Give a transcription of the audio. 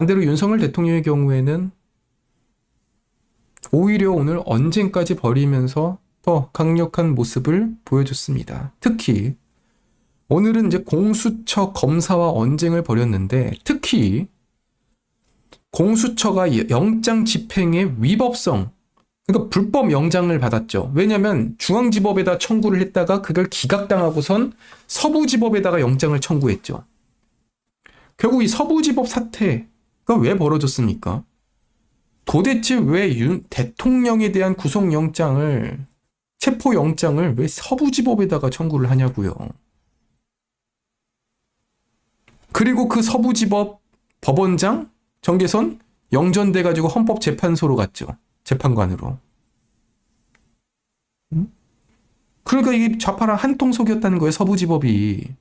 반대로 윤석열 대통령의 경우에는 오히려 오늘 언쟁까지 벌이면서 더 강력한 모습을 보여줬습니다. 특히 오늘은 이제 공수처 검사와 언쟁을 벌였는데 특히 공수처가 영장 집행의 위법성 그러니까 불법 영장을 받았죠. 왜냐하면 중앙지법에다 청구를 했다가 그걸 기각당하고선 서부지법에다가 영장을 청구했죠. 결국 이 서부지법 사태가 왜 벌어졌습니까? 도대체 왜 윤 대통령에 대한 구속영장을 체포영장을 왜 서부지법에다가 청구를 하냐고요. 그리고 그 서부지법 법원장 정계선 영전돼 가지고 헌법재판소로 갔죠. 재판관으로. 음? 그러니까 이게 좌파랑 한통속이었다는 거예요. 서부지법이.